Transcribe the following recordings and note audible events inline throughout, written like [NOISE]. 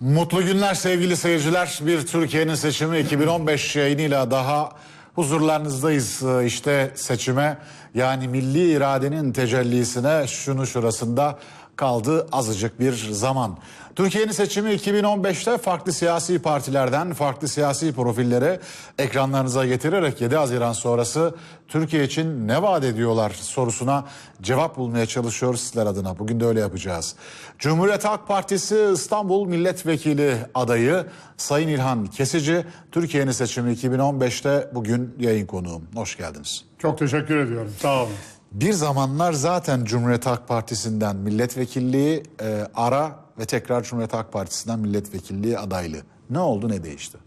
Mutlu günler sevgili seyirciler. Bir Türkiye'nin seçimi 2015 yayınıyla daha huzurlarınızdayız. Ee, İşte seçime yani milli iradenin tecellisine şunu şurasında kaldı azıcık bir zaman. Türkiye'nin seçimi 2015'te farklı siyasi partilerden farklı siyasi profilleri ekranlarınıza getirerek 7 Haziran sonrası Türkiye için ne vaat ediyorlar sorusuna cevap bulmaya çalışıyoruz sizler adına. Bugün de öyle yapacağız. Cumhuriyet Halk Partisi İstanbul Milletvekili adayı Sayın İlhan Kesici Türkiye'nin seçimi 2015'te bugün yayın konuğum. Hoş geldiniz. Çok teşekkür ediyorum. Sağ olun. Bir zamanlar zaten Cumhuriyet Halk Partisi'nden milletvekilliği e, ara ve tekrar Cumhuriyet Halk Partisi'nden milletvekilliği adaylı. Ne oldu ne değişti?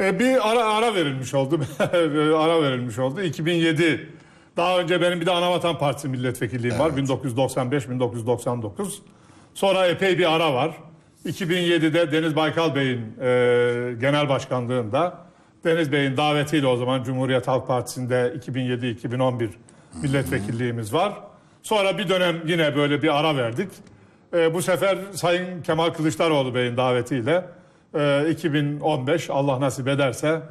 E, bir ara ara verilmiş oldu. [LAUGHS] ara verilmiş oldu. 2007. Daha önce benim bir de Anavatan Partisi milletvekilliğim var. 1995-1999. Sonra epey bir ara var. 2007'de Deniz Baykal Bey'in e, genel başkanlığında Deniz Bey'in davetiyle o zaman Cumhuriyet Halk Partisi'nde 2007-2011 milletvekilliğimiz var. Sonra bir dönem yine böyle bir ara verdik. E, bu sefer Sayın Kemal Kılıçdaroğlu Bey'in davetiyle e, 2015 Allah nasip ederse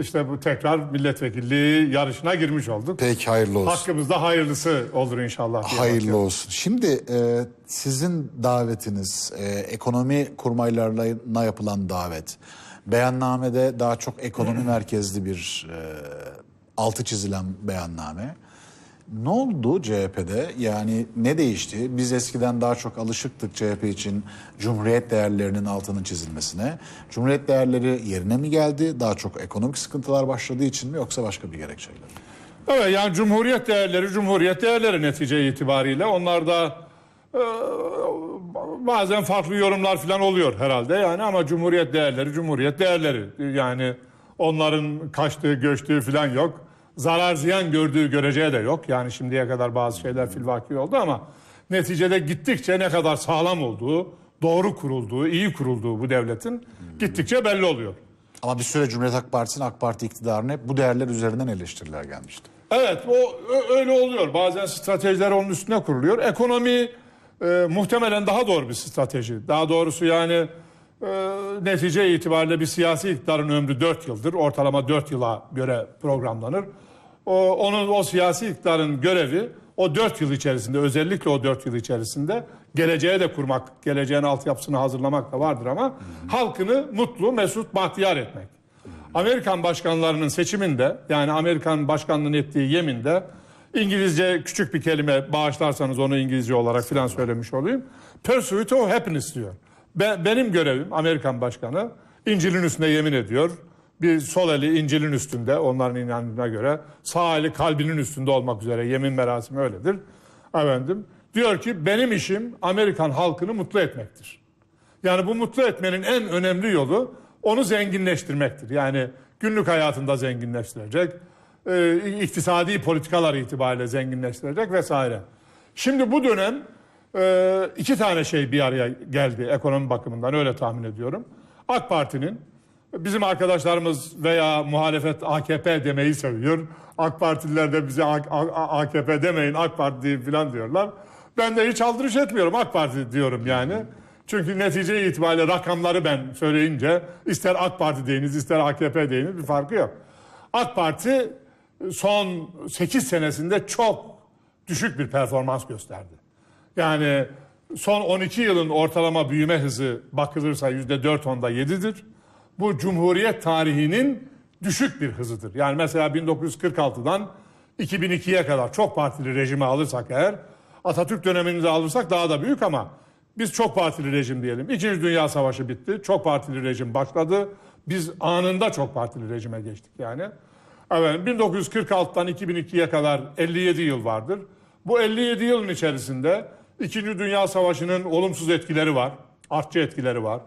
işte bu tekrar milletvekilliği yarışına girmiş olduk. Peki hayırlı olsun. Hakkımızda hayırlısı olur inşallah. Hayırlı bakıyorum. olsun. Şimdi e, sizin davetiniz, e, ekonomi kurmaylarına yapılan davet, beyannamede daha çok ekonomi [CLEARS THROAT] merkezli bir e, altı çizilen beyanname. Ne oldu CHP'de? Yani ne değişti? Biz eskiden daha çok alışıktık CHP için Cumhuriyet değerlerinin altının çizilmesine. Cumhuriyet değerleri yerine mi geldi? Daha çok ekonomik sıkıntılar başladığı için mi yoksa başka bir gerekçeyle? mi? Evet yani cumhuriyet değerleri cumhuriyet değerleri netice itibariyle onlar da e, bazen farklı yorumlar falan oluyor herhalde yani ama cumhuriyet değerleri cumhuriyet değerleri yani onların kaçtığı göçtüğü falan yok. Zarar ziyan gördüğü göreceği de yok. Yani şimdiye kadar bazı şeyler filvaki oldu ama neticede gittikçe ne kadar sağlam olduğu, doğru kurulduğu, iyi kurulduğu bu devletin gittikçe belli oluyor. Ama bir süre Cumhuriyet Halk Partisi'nin AK Parti iktidarına hep bu değerler üzerinden eleştiriler gelmişti. Evet o öyle oluyor. Bazen stratejiler onun üstüne kuruluyor. Ekonomi e, muhtemelen daha doğru bir strateji. Daha doğrusu yani e, netice itibariyle bir siyasi iktidarın ömrü 4 yıldır. Ortalama 4 yıla göre programlanır. O, onun o siyasi iktidarın görevi o 4 yıl içerisinde özellikle o 4 yıl içerisinde geleceğe de kurmak, geleceğin altyapısını hazırlamak da vardır ama halkını mutlu, mesut, bahtiyar etmek. Amerikan başkanlarının seçiminde yani Amerikan başkanlığının ettiği yeminde İngilizce küçük bir kelime bağışlarsanız onu İngilizce olarak filan söylemiş olayım. Pursuit of happiness diyor. Be- benim görevim Amerikan başkanı İncil'in üstünde yemin ediyor. Bir sol eli İncil'in üstünde onların inancına göre sağ eli kalbinin üstünde olmak üzere yemin merasimi öyledir. Efendim diyor ki benim işim Amerikan halkını mutlu etmektir. Yani bu mutlu etmenin en önemli yolu onu zenginleştirmektir. Yani günlük hayatında zenginleştirecek, e, iktisadi politikalar itibariyle zenginleştirecek vesaire. Şimdi bu dönem e, iki tane şey bir araya geldi ekonomi bakımından öyle tahmin ediyorum. AK Parti'nin bizim arkadaşlarımız veya muhalefet AKP demeyi seviyor. AK Partililer de bize AKP demeyin AK Parti falan diyorlar. Ben de hiç aldırış etmiyorum AK Parti diyorum yani. Çünkü netice itibariyle rakamları ben söyleyince ister AK Parti deyiniz ister AKP deyiniz bir farkı yok. AK Parti son 8 senesinde çok düşük bir performans gösterdi. Yani son 12 yılın ortalama büyüme hızı bakılırsa %4.10'da 7'dir. Bu Cumhuriyet tarihinin düşük bir hızıdır. Yani mesela 1946'dan 2002'ye kadar çok partili rejimi alırsak eğer Atatürk dönemini alırsak daha da büyük ama biz çok partili rejim diyelim. İkinci Dünya Savaşı bitti. Çok partili rejim başladı. Biz anında çok partili rejime geçtik yani. Evet, 1946'dan 2002'ye kadar 57 yıl vardır. Bu 57 yılın içerisinde İkinci Dünya Savaşı'nın olumsuz etkileri var. Artçı etkileri var.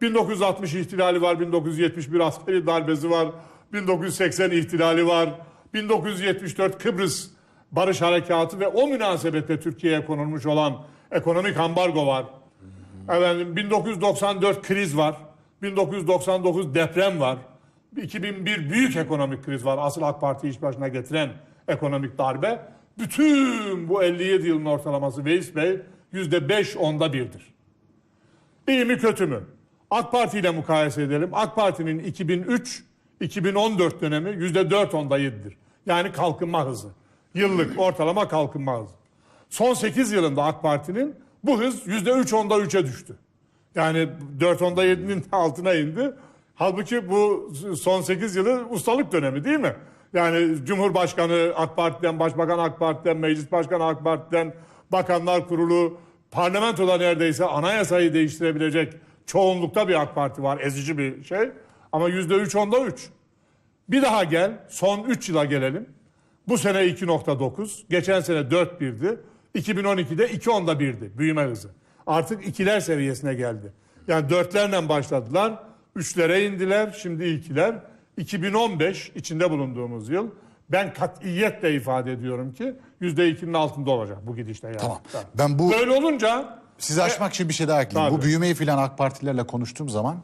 1960 ihtilali var, 1971 askeri darbesi var, 1980 ihtilali var, 1974 Kıbrıs Barış Harekatı ve o münasebetle Türkiye'ye konulmuş olan ekonomik ambargo var. Efendim 1994 kriz var. 1999 deprem var. 2001 büyük ekonomik kriz var. Asıl AK Parti iş başına getiren ekonomik darbe. Bütün bu 57 yılın ortalaması Veys Bey %5 onda birdir. İyi mi kötü mü? AK Parti ile mukayese edelim. AK Parti'nin 2003-2014 dönemi %4 onda 7'dir. Yani kalkınma hızı. Yıllık ortalama kalkınma hızı. Son 8 yılında AK Parti'nin bu hız %3 onda 3'e düştü. Yani 4 onda 7'nin altına indi. Halbuki bu son 8 yılı ustalık dönemi değil mi? Yani Cumhurbaşkanı AK Parti'den, Başbakan AK Parti'den, Meclis Başkanı AK Parti'den, Bakanlar Kurulu, parlamentoda neredeyse anayasayı değiştirebilecek çoğunlukta bir AK Parti var. Ezici bir şey. Ama %3 onda 3. Bir daha gel. Son 3 yıla gelelim. Bu sene 2.9. Geçen sene 4.1'di. 2012'de 2.10'da 1'di büyüme hızı. Artık ikiler seviyesine geldi. Yani dörtlerle başladılar. Üçlere indiler. Şimdi ikiler. 2015 içinde bulunduğumuz yıl ben katiyetle ifade ediyorum ki %2'nin altında olacak bu gidişte yani. Tamam. Ben bu Böyle olunca sizi aşmak için bir şey daha ekleyeyim. Bu Tabii. büyümeyi filan AK Partilerle konuştuğum zaman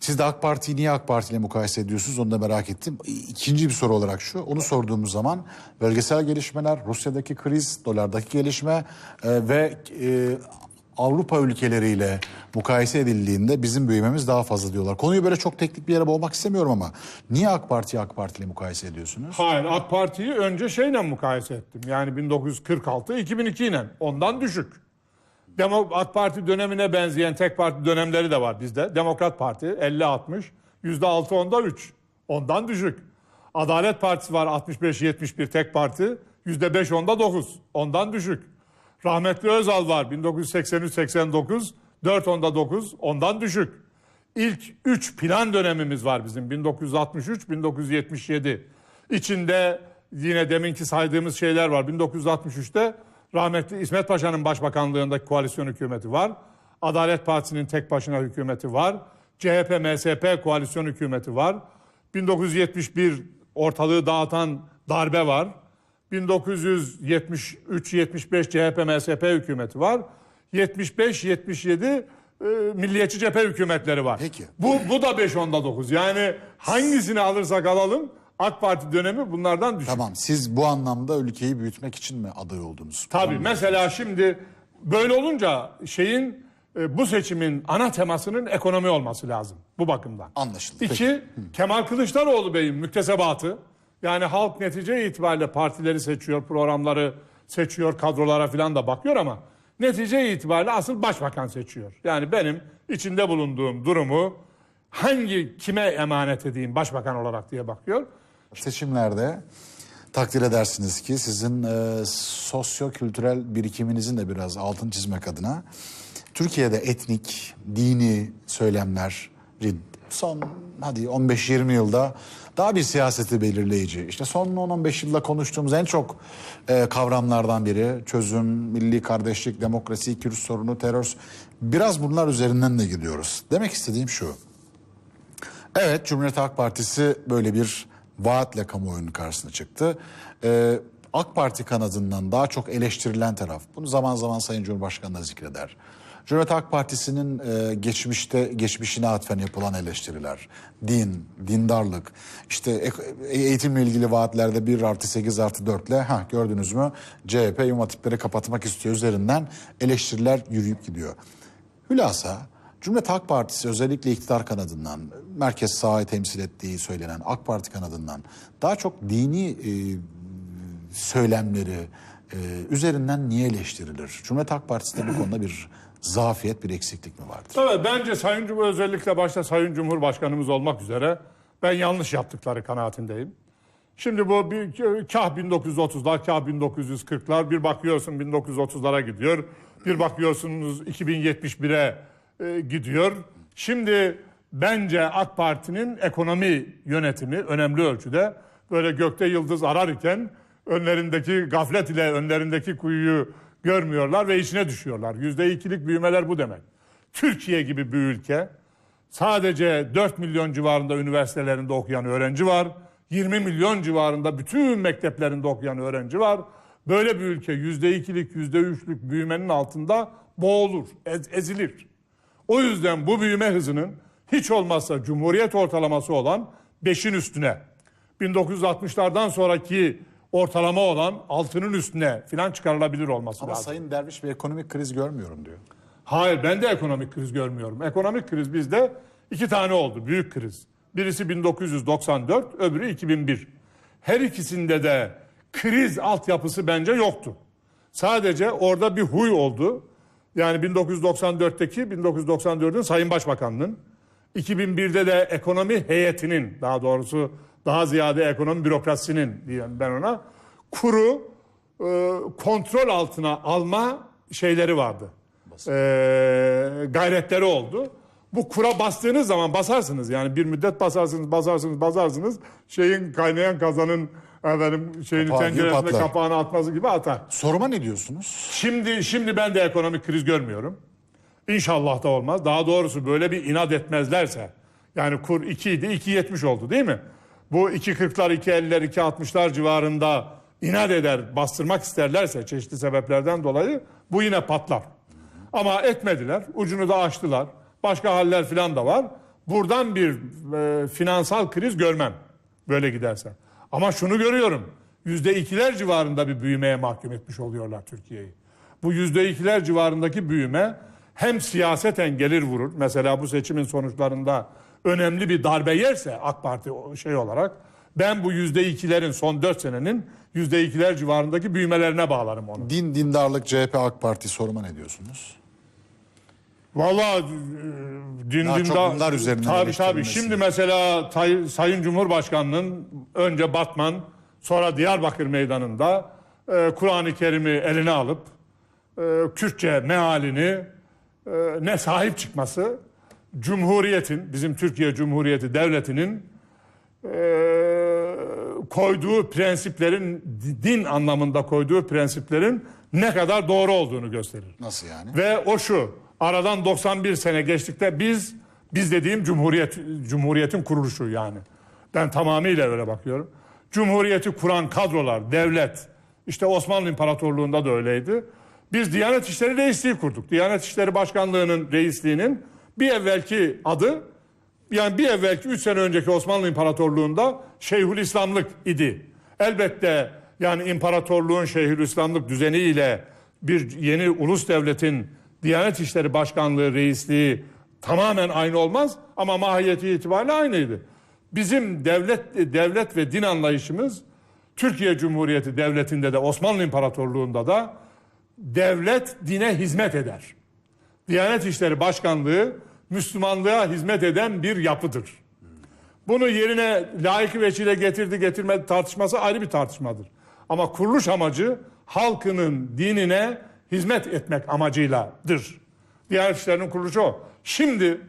siz de AK Parti'yi niye AK Parti ile mukayese ediyorsunuz onu da merak ettim. İkinci bir soru olarak şu. Onu sorduğumuz zaman bölgesel gelişmeler, Rusya'daki kriz, dolardaki gelişme e, ve e, Avrupa ülkeleriyle mukayese edildiğinde bizim büyümemiz daha fazla diyorlar. Konuyu böyle çok teknik bir yere boğmak istemiyorum ama niye AK Parti'yi AK Parti ile mukayese ediyorsunuz? Hayır AK Parti'yi önce şeyle mukayese ettim. Yani 1946 2002 ile ondan düşük. Demo, AK Parti dönemine benzeyen tek parti dönemleri de var bizde. Demokrat Parti 50-60 %6 onda 3 ondan düşük. Adalet Partisi var 65-71 tek parti %5 onda 9 ondan düşük. Rahmetli Özal var 1983-89 4 onda 9 ondan düşük. İlk 3 plan dönemimiz var bizim 1963-1977. İçinde yine deminki saydığımız şeyler var. 1963'te rahmetli İsmet Paşa'nın başbakanlığındaki koalisyon hükümeti var. Adalet Partisi'nin tek başına hükümeti var. CHP MSP koalisyon hükümeti var. 1971 ortalığı dağıtan darbe var. 1973-75 CHP MSP hükümeti var. 75-77 e, Milliyetçi Cephe hükümetleri var. Peki. Bu, bu da 5 onda 9. Yani hangisini alırsak alalım AK Parti dönemi bunlardan düşük. Tamam siz bu anlamda ülkeyi büyütmek için mi aday oldunuz? Tabii mesela şimdi böyle olunca şeyin e, bu seçimin ana temasının ekonomi olması lazım bu bakımdan. Anlaşıldı. İki, Kemal Kılıçdaroğlu Bey'in müktesebatı yani halk netice itibariyle partileri seçiyor, programları seçiyor, kadrolara falan da bakıyor ama netice itibariyle asıl başbakan seçiyor. Yani benim içinde bulunduğum durumu hangi kime emanet edeyim başbakan olarak diye bakıyor. Seçimlerde takdir edersiniz ki sizin e, sosyo-kültürel birikiminizin de biraz altın çizmek adına Türkiye'de etnik, dini söylemlerin son hadi 15-20 yılda daha bir siyaseti belirleyici. İşte son 10-15 yılda konuştuğumuz en çok e, kavramlardan biri çözüm, milli kardeşlik, demokrasi, Kürt sorunu, terör. Biraz bunlar üzerinden de gidiyoruz. Demek istediğim şu. Evet Cumhuriyet Halk Partisi böyle bir vaatle kamuoyunun karşısına çıktı. Ee, AK Parti kanadından daha çok eleştirilen taraf. Bunu zaman zaman Sayın Cumhurbaşkanı da zikreder. Cumhuriyet Halk Partisi'nin e, geçmişte geçmişine atfen yapılan eleştiriler, din, dindarlık, işte ek- eğitimle ilgili vaatlerde 1 artı 8 artı 4 ile ha gördünüz mü CHP İmam Hatipleri kapatmak istiyor üzerinden eleştiriler yürüyüp gidiyor. Hülasa Cumhuriyet Halk Partisi özellikle iktidar kanadından, merkez sağı temsil ettiği söylenen AK Parti kanadından daha çok dini e, söylemleri e, üzerinden niye eleştirilir? Cumhuriyet Halk Partisi'nde bu konuda bir zafiyet, bir eksiklik mi vardır? Evet bence Sayın Cumhur özellikle başta Sayın Cumhurbaşkanımız olmak üzere ben yanlış yaptıkları kanaatindeyim. Şimdi bu bir, kah 1930'lar, kah 1940'lar bir bakıyorsun 1930'lara gidiyor. Bir bakıyorsunuz 2071'e e, gidiyor. Şimdi bence AK Parti'nin ekonomi yönetimi önemli ölçüde böyle gökte yıldız ararken önlerindeki gaflet ile önlerindeki kuyuyu görmüyorlar ve içine düşüyorlar. Yüzde ikilik büyümeler bu demek. Türkiye gibi bir ülke sadece 4 milyon civarında üniversitelerinde okuyan öğrenci var. 20 milyon civarında bütün mekteplerinde okuyan öğrenci var. Böyle bir ülke yüzde ikilik, yüzde üçlük büyümenin altında boğulur, ez- ezilir. O yüzden bu büyüme hızının hiç olmazsa Cumhuriyet ortalaması olan 5'in üstüne, 1960'lardan sonraki ortalama olan 6'nın üstüne filan çıkarılabilir olması Ama lazım. Sayın Derviş bir ekonomik kriz görmüyorum diyor. Hayır ben de ekonomik kriz görmüyorum. Ekonomik kriz bizde iki tane oldu. Büyük kriz. Birisi 1994, öbürü 2001. Her ikisinde de kriz altyapısı bence yoktu. Sadece orada bir huy oldu. Yani 1994'teki 1994'ün Sayın Başbakanının 2001'de de ekonomi heyetinin daha doğrusu daha ziyade ekonomi bürokrasisinin diyeyim ben ona kuru e, kontrol altına alma şeyleri vardı. E, gayretleri oldu. Bu kura bastığınız zaman basarsınız yani bir müddet basarsınız basarsınız basarsınız şeyin kaynayan kazanın efendim şeyini Kapağı patlar. kapağını atması gibi atar. Soruma ne diyorsunuz? Şimdi şimdi ben de ekonomik kriz görmüyorum. İnşallah da olmaz. Daha doğrusu böyle bir inat etmezlerse. Yani kur 2 idi 2.70 oldu değil mi? Bu 2.40'lar 2.50'ler 2.60'lar civarında inat eder bastırmak isterlerse çeşitli sebeplerden dolayı bu yine patlar. Ama etmediler. Ucunu da açtılar. Başka haller falan da var. Buradan bir e, finansal kriz görmem. Böyle giderse. Ama şunu görüyorum. Yüzde ikiler civarında bir büyümeye mahkum etmiş oluyorlar Türkiye'yi. Bu yüzde ikiler civarındaki büyüme hem siyaseten gelir vurur. Mesela bu seçimin sonuçlarında önemli bir darbe yerse AK Parti şey olarak ben bu yüzde ikilerin son dört senenin yüzde ikiler civarındaki büyümelerine bağlarım onu. Din, dindarlık, CHP, AK Parti soruma ne diyorsunuz? Vallahi e, din Daha din çok da- bunlar üzerinden Tabii tabii. Şimdi mesela Tay- Sayın Cumhurbaşkanı'nın önce Batman sonra Diyarbakır Meydanı'nda e, Kur'an-ı Kerim'i eline alıp e, Kürtçe mealini e, ne sahip çıkması Cumhuriyet'in bizim Türkiye Cumhuriyeti Devleti'nin e, koyduğu prensiplerin din anlamında koyduğu prensiplerin ne kadar doğru olduğunu gösterir. Nasıl yani? Ve o şu. Aradan 91 sene geçtikte biz biz dediğim Cumhuriyet Cumhuriyetin kuruluşu yani. Ben tamamıyla öyle bakıyorum. Cumhuriyeti kuran kadrolar, devlet, işte Osmanlı İmparatorluğu'nda da öyleydi. Biz Diyanet İşleri Reisliği kurduk. Diyanet İşleri Başkanlığı'nın reisliğinin bir evvelki adı yani bir evvelki 3 sene önceki Osmanlı İmparatorluğu'nda Şeyhülislamlık idi. Elbette yani imparatorluğun Şeyhülislamlık düzeniyle bir yeni ulus devletin Diyanet İşleri Başkanlığı reisliği tamamen aynı olmaz ama mahiyeti itibariyle aynıydı. Bizim devlet devlet ve din anlayışımız Türkiye Cumhuriyeti Devleti'nde de Osmanlı İmparatorluğu'nda da devlet dine hizmet eder. Diyanet İşleri Başkanlığı Müslümanlığa hizmet eden bir yapıdır. Bunu yerine layık veçile getirdi getirmedi tartışması ayrı bir tartışmadır. Ama kuruluş amacı halkının dinine hizmet etmek amacıyladır. Diyanet İşleri'nin kuruluşu o. Şimdi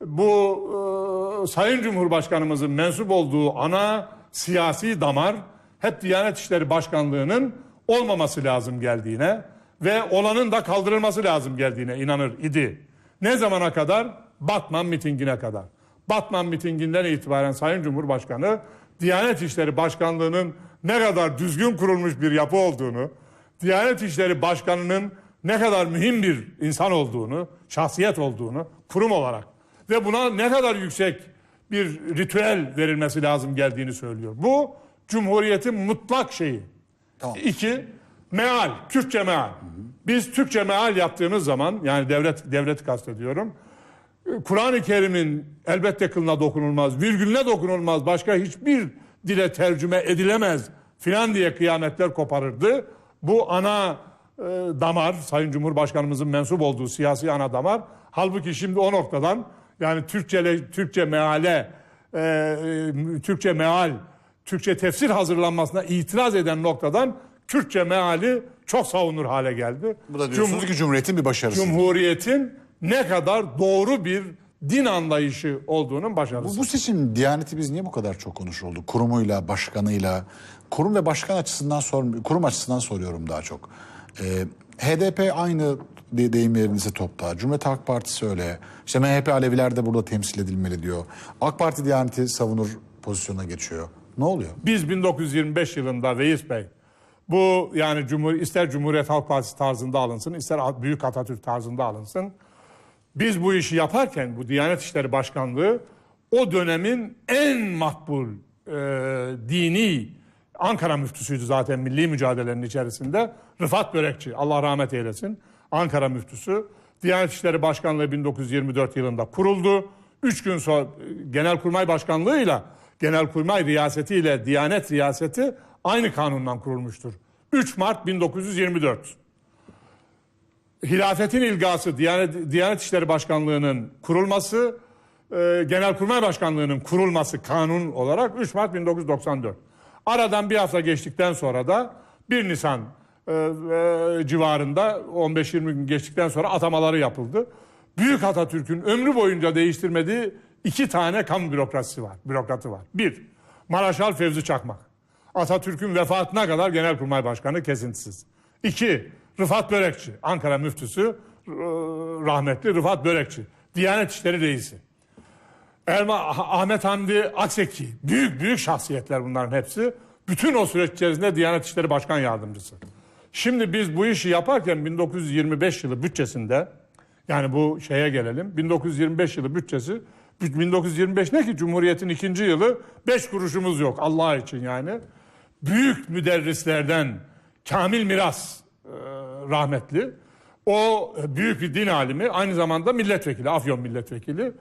bu e, Sayın Cumhurbaşkanımızın mensup olduğu ana siyasi damar hep Diyanet İşleri Başkanlığı'nın olmaması lazım geldiğine ve olanın da kaldırılması lazım geldiğine inanır idi. Ne zamana kadar? Batman mitingine kadar. Batman mitinginden itibaren Sayın Cumhurbaşkanı Diyanet İşleri Başkanlığı'nın ne kadar düzgün kurulmuş bir yapı olduğunu, Diyanet İşleri Başkanı'nın ne kadar mühim bir insan olduğunu, şahsiyet olduğunu kurum olarak ve buna ne kadar yüksek bir ritüel verilmesi lazım geldiğini söylüyor. Bu Cumhuriyet'in mutlak şeyi. Tamam. İki, meal, Kürtçe meal. Biz Türkçe meal yaptığımız zaman, yani devlet devleti kastediyorum, Kur'an-ı Kerim'in elbette kılına dokunulmaz, virgülüne dokunulmaz, başka hiçbir dile tercüme edilemez filan diye kıyametler koparırdı. Bu ana e, damar, Sayın Cumhurbaşkanımızın mensup olduğu siyasi ana damar, halbuki şimdi o noktadan yani Türkçe Türkçe meale, e, e, Türkçe meal, Türkçe tefsir hazırlanmasına itiraz eden noktadan Kürtçe meali çok savunur hale geldi. Bu da diyorsunuz Cumhur- ki Cumhuriyet'in bir başarısı. Cumhuriyetin ne kadar doğru bir din anlayışı olduğunun başarısı. Bu, bu seçim Diyaneti biz niye bu kadar çok konuşuldu? Kurumuyla, başkanıyla, kurum ve başkan açısından sor, kurum açısından soruyorum daha çok. Ee, HDP aynı de, deyim yerinize topta. Cumhuriyet Halk Partisi öyle. İşte MHP Aleviler de burada temsil edilmeli diyor. AK Parti Diyaneti savunur pozisyona geçiyor. Ne oluyor? Biz 1925 yılında Reis Bey bu yani Cumhur, ister Cumhuriyet Halk Partisi tarzında alınsın ister Büyük Atatürk tarzında alınsın. Biz bu işi yaparken bu Diyanet İşleri Başkanlığı o dönemin en makbul e, dini Ankara müftüsüydü zaten milli mücadelenin içerisinde. Rıfat Börekçi Allah rahmet eylesin. Ankara müftüsü Diyanet İşleri Başkanlığı 1924 yılında kuruldu. Üç gün sonra Genelkurmay Başkanlığı'yla Genelkurmay Riyaseti Diyanet Riyaseti aynı kanundan kurulmuştur. 3 Mart 1924. Hilafetin ilgası Diyanet, Diyanet İşleri Başkanlığı'nın kurulması, e, Genelkurmay Başkanlığı'nın kurulması kanun olarak 3 Mart 1994. Aradan bir hafta geçtikten sonra da 1 Nisan e, e, civarında 15-20 gün geçtikten sonra atamaları yapıldı. Büyük Atatürk'ün ömrü boyunca değiştirmediği iki tane kamu bürokrasisi var, bürokratı var. Bir, Maraşal Fevzi Çakmak. Atatürk'ün vefatına kadar Genelkurmay Başkanı kesintisiz. İki, Rıfat Börekçi, Ankara müftüsü rahmetli Rıfat Börekçi. Diyanet İşleri Reisi. Elma Ahmet Hamdi Akseki. Büyük büyük şahsiyetler bunların hepsi. Bütün o süreç içerisinde Diyanet İşleri Başkan Yardımcısı. Şimdi biz bu işi yaparken 1925 yılı bütçesinde yani bu şeye gelelim. 1925 yılı bütçesi 1925 ne ki Cumhuriyet'in ikinci yılı 5 kuruşumuz yok Allah için yani. Büyük müderrislerden Kamil Miras e, rahmetli. O büyük bir din alimi aynı zamanda milletvekili, Afyon milletvekili.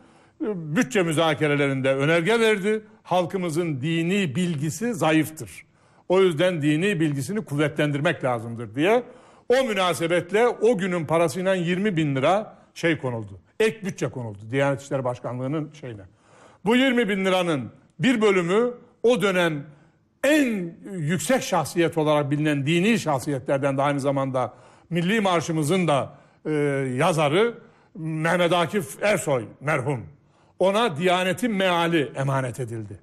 Bütçe müzakerelerinde önerge verdi. Halkımızın dini bilgisi zayıftır. O yüzden dini bilgisini kuvvetlendirmek lazımdır diye. O münasebetle o günün parasıyla 20 bin lira şey konuldu. Ek bütçe konuldu Diyanet İşleri Başkanlığı'nın şeyine. Bu 20 bin liranın bir bölümü o dönem en yüksek şahsiyet olarak bilinen dini şahsiyetlerden de aynı zamanda Milli Marşımızın da e, yazarı Mehmet Akif Ersoy merhum. Ona Diyanet'in meali emanet edildi.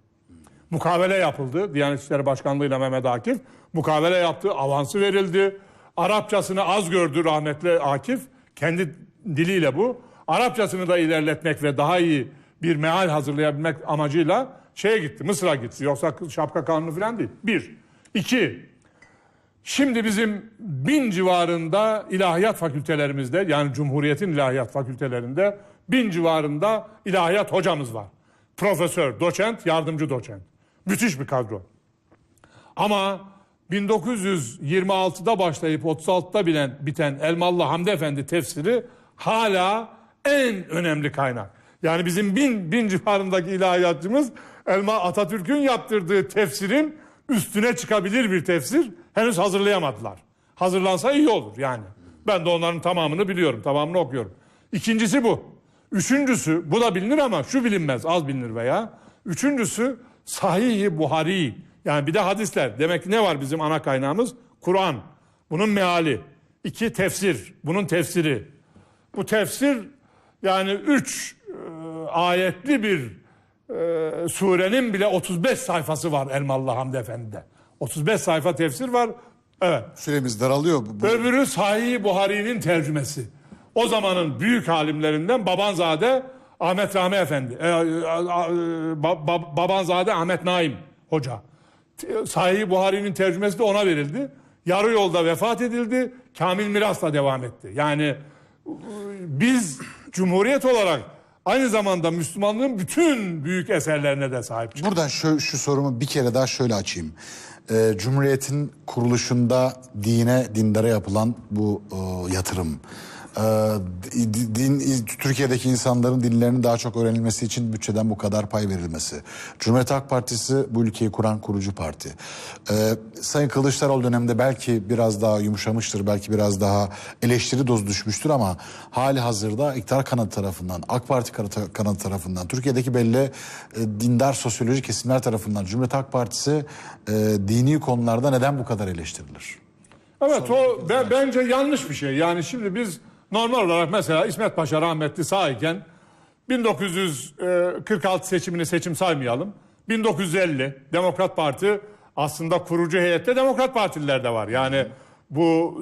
Mukavele yapıldı. Diyanet İşleri Başkanlığı ile Mehmet Akif. Mukavele yaptı. Avansı verildi. Arapçasını az gördü rahmetli Akif. Kendi diliyle bu. Arapçasını da ilerletmek ve daha iyi bir meal hazırlayabilmek amacıyla şeye gitti. Mısır'a gitti. Yoksa şapka kanunu falan değil. Bir. İki. Şimdi bizim bin civarında ilahiyat fakültelerimizde yani Cumhuriyet'in ilahiyat fakültelerinde bin civarında ilahiyat hocamız var. Profesör, doçent, yardımcı doçent. Müthiş bir kadro. Ama 1926'da başlayıp 36'da bilen, biten Elmalı Hamdi Efendi tefsiri hala en önemli kaynak. Yani bizim bin, bin civarındaki ilahiyatçımız Elma Atatürk'ün yaptırdığı tefsirin üstüne çıkabilir bir tefsir henüz hazırlayamadılar. Hazırlansa iyi olur yani. Ben de onların tamamını biliyorum, tamamını okuyorum. İkincisi bu. Üçüncüsü, bu da bilinir ama şu bilinmez, az bilinir veya. Üçüncüsü Sahih-i Buhari. Yani bir de hadisler. Demek ki ne var bizim ana kaynağımız? Kur'an. Bunun meali. İki tefsir. Bunun tefsiri. Bu tefsir yani üç e, ayetli bir e, surenin bile 35 sayfası var Elmalı Hamdi Efendi'de. 35 sayfa tefsir var. Evet. Süremiz daralıyor. Bu, bu- Öbürü Sahih Buhari'nin tercümesi. O zamanın büyük alimlerinden Babanzade Ahmet Rahmi Efendi. E, e, e, ba- ba- Babanzade Ahmet Naim Hoca. Sahih Buhari'nin tercümesi de ona verildi. Yarı yolda vefat edildi. Kamil Miras'la devam etti. Yani biz Cumhuriyet olarak aynı zamanda Müslümanlığın bütün büyük eserlerine de sahip çıktık. Buradan şu, şu sorumu bir kere daha şöyle açayım. Ee, Cumhuriyet'in kuruluşunda dine, dindara yapılan bu e, yatırım. Ee, di- din, Türkiye'deki insanların dinlerinin daha çok öğrenilmesi için bütçeden bu kadar pay verilmesi. Cumhuriyet Halk Partisi bu ülkeyi kuran kurucu parti. Ee, Sayın Kılıçdaroğlu döneminde belki biraz daha yumuşamıştır, belki biraz daha eleştiri dozu düşmüştür ama hali hazırda iktidar kanadı tarafından, AK Parti kanadı tarafından, Türkiye'deki belli e, dindar sosyolojik kesimler tarafından Cumhuriyet Halk Partisi e, dini konularda neden bu kadar eleştirilir? Evet o be- bence yanlış bir şey. Yani şimdi biz normal olarak mesela İsmet Paşa rahmetli sağ iken 1946 seçimini seçim saymayalım. 1950 Demokrat Parti aslında kurucu heyette Demokrat Partililer de var. Yani bu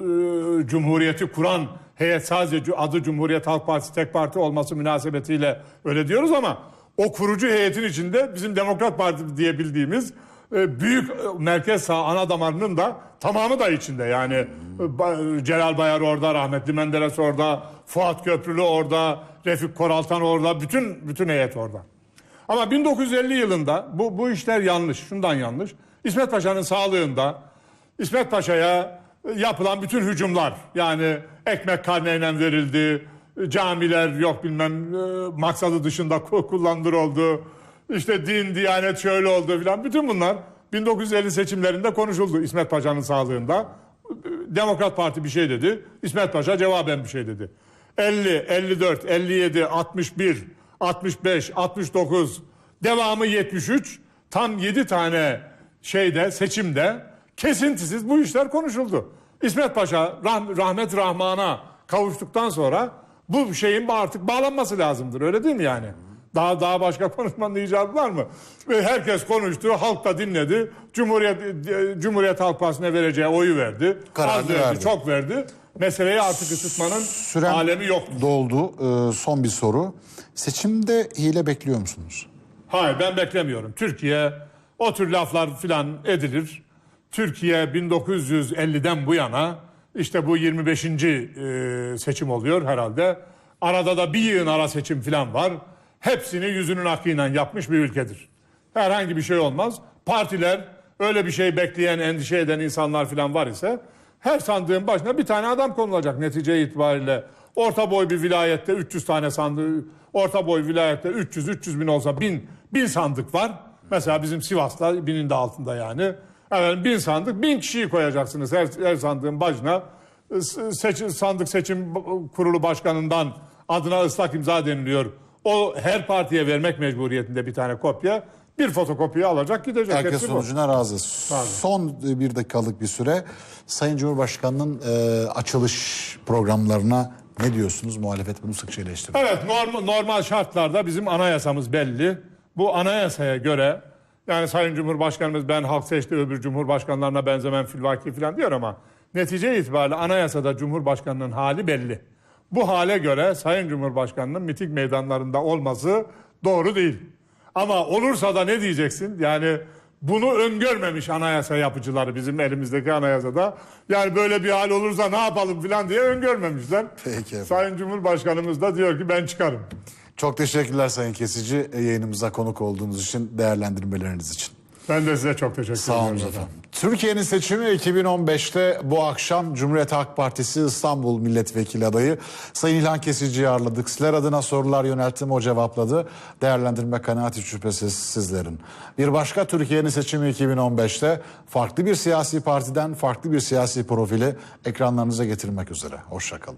e, Cumhuriyeti kuran heyet sadece adı Cumhuriyet Halk Partisi tek parti olması münasebetiyle öyle diyoruz ama o kurucu heyetin içinde bizim Demokrat Parti diye bildiğimiz e, büyük e, merkez sağ ana damarının da tamamı da içinde. Yani e, Celal Bayar orada, rahmetli Menderes orada, Fuat Köprülü orada, Refik Koraltan orada, bütün bütün heyet orada. Ama 1950 yılında bu bu işler yanlış. Şundan yanlış. İsmet Paşa'nın sağlığında İsmet Paşa'ya yapılan bütün hücumlar yani ekmek karneyle verildi, camiler yok bilmem e, maksadı dışında ku- kullandırıldı. İşte din, diyanet şöyle oldu filan. Bütün bunlar 1950 seçimlerinde konuşuldu İsmet Paşa'nın sağlığında. Demokrat Parti bir şey dedi. İsmet Paşa cevaben bir şey dedi. 50, 54, 57, 61, 65, 69, devamı 73. Tam 7 tane şeyde seçimde kesintisiz bu işler konuşuldu. İsmet Paşa rah- rahmet rahmana kavuştuktan sonra bu şeyin artık bağlanması lazımdır. Öyle değil mi yani? Daha daha başka [LAUGHS] konuşmanın icabı var mı? Ve herkes konuştu, halk da dinledi. Cumhuriyet Cumhuriyet Halk Partisi'ne vereceği oyu verdi. Kararını Az verdi, verdi. çok verdi. Meseleyi artık ısıtmanın Süren alemi yok. doldu. Ee, son bir soru. Seçimde hile bekliyor musunuz? Hayır ben beklemiyorum. Türkiye o tür laflar filan edilir. Türkiye 1950'den bu yana işte bu 25. e, seçim oluyor herhalde. Arada da bir yığın ara seçim filan var. Hepsini yüzünün akıyla yapmış bir ülkedir. Herhangi bir şey olmaz. Partiler öyle bir şey bekleyen, endişe eden insanlar filan var ise her sandığın başına bir tane adam konulacak netice itibariyle. Orta boy bir vilayette 300 tane sandığı, orta boy vilayette 300 300 bin olsa bin, bin sandık var. Mesela bizim Sivas'ta binin de altında yani. Evet, bin sandık, bin kişiyi koyacaksınız her, her sandığın başına. Seçim, sandık seçim kurulu başkanından adına ıslak imza deniliyor. O her partiye vermek mecburiyetinde bir tane kopya. Bir fotokopiyi alacak gidecek. Herkes Hepsi bu. sonucuna razı. Son bir dakikalık bir süre. Sayın Cumhurbaşkanı'nın e, açılış programlarına ne diyorsunuz? Muhalefet bunu sıkça eleştiriyor. Evet normal, normal şartlarda bizim anayasamız belli. Bu anayasaya göre yani Sayın Cumhurbaşkanımız ben halk seçti öbür cumhurbaşkanlarına benzemem filvaki falan diyor ama netice itibariyle anayasada Cumhurbaşkanının hali belli. Bu hale göre Sayın Cumhurbaşkanının miting meydanlarında olması doğru değil. Ama olursa da ne diyeceksin? Yani bunu öngörmemiş anayasa yapıcıları bizim elimizdeki anayasada. Yani böyle bir hal olursa ne yapalım falan diye öngörmemişler. Peki efendim. Sayın Cumhurbaşkanımız da diyor ki ben çıkarım. Çok teşekkürler Sayın Kesici yayınımıza konuk olduğunuz için, değerlendirmeleriniz için. Ben de size çok teşekkür Sağ ediyorum. olun efendim. Türkiye'nin seçimi 2015'te bu akşam Cumhuriyet Halk Partisi İstanbul Milletvekili adayı Sayın İlhan Kesici'yi ağırladık. Sizler adına sorular yönelttim, o cevapladı. Değerlendirme kanaati şüphesiz sizlerin. Bir başka Türkiye'nin seçimi 2015'te farklı bir siyasi partiden farklı bir siyasi profili ekranlarınıza getirmek üzere. Hoşçakalın.